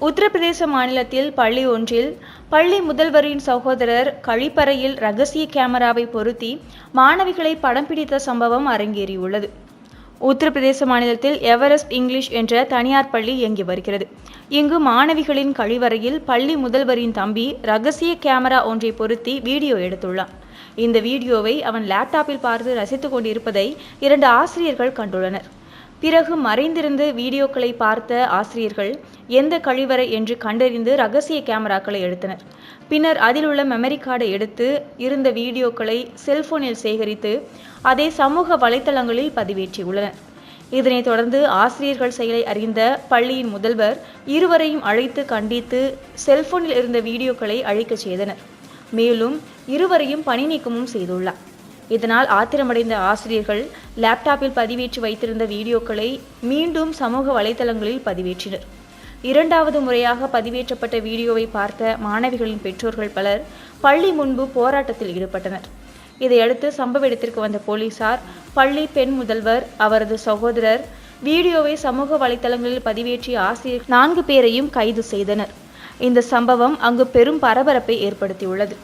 உத்தரப்பிரதேச மாநிலத்தில் பள்ளி ஒன்றில் பள்ளி முதல்வரின் சகோதரர் கழிப்பறையில் ரகசிய கேமராவை பொருத்தி மாணவிகளை படம் பிடித்த சம்பவம் அரங்கேறியுள்ளது. உத்தரப்பிரதேச மாநிலத்தில் எவரெஸ்ட் இங்கிலீஷ் என்ற தனியார் பள்ளி இயங்கி வருகிறது. இங்கு மாணவிகளின் கழிவறையில் பள்ளி முதல்வரின் தம்பி ரகசிய கேமரா ஒன்றை பொருத்தி வீடியோ எடுத்துள்ளான். இந்த வீடியோவை அவன் லேப்டாப்பில் பார்த்து ரசித்துக் கொண்டிருப்பதை இரண்டு ஆசிரியர்கள் கண்டுள்ளனர். பிறகு மறைந்திருந்து வீடியோக்களை பார்த்த ஆசிரியர்கள் எந்த கழிவறை என்று கண்டறிந்து ரகசிய கேமராக்களை எடுத்தனர். பின்னர் அதில் உள்ள மெமரி கார்டை எடுத்து இருந்த வீடியோக்களை செல்போனில் சேகரித்து அதை சமூக வலைத்தளங்களில் பதிவேற்றியுள்ளனர். இதனைத் தொடர்ந்து ஆசிரியர்கள் செயலை அறிந்த பள்ளியின் முதல்வர் இருவரையும் அழைத்து கண்டித்து செல்போனில் இருந்த வீடியோக்களை அழிக்கச் செய்தனர். மேலும் இருவரையும் பணி நீக்கமும் செய்துள்ளார். இதனால் ஆத்திரமடைந்த ஆசிரியர்கள் லேப்டாப்பில் பதிவேற்றி வைத்திருந்த வீடியோக்களை மீண்டும் சமூக வலைதளங்களில் பதிவேற்றினர். இரண்டாவது முறையாக பதிவேற்றப்பட்ட வீடியோவை பார்த்த மாணவிகளின் பெற்றோர்கள் பலர் பள்ளி முன்பு போராட்டத்தில் ஈடுபட்டனர். இதையடுத்து சம்பவ இடத்திற்கு வந்த போலீசார் பள்ளி பெண் முதல்வர் அவரது சகோதரர் வீடியோவை சமூக வலைதளங்களில் பதிவேற்றிய ஆசிரியர் நான்கு பேரையும் கைது செய்தனர். இந்த சம்பவம் அங்கு பெரும் பரபரப்பை ஏற்படுத்தியுள்ளது.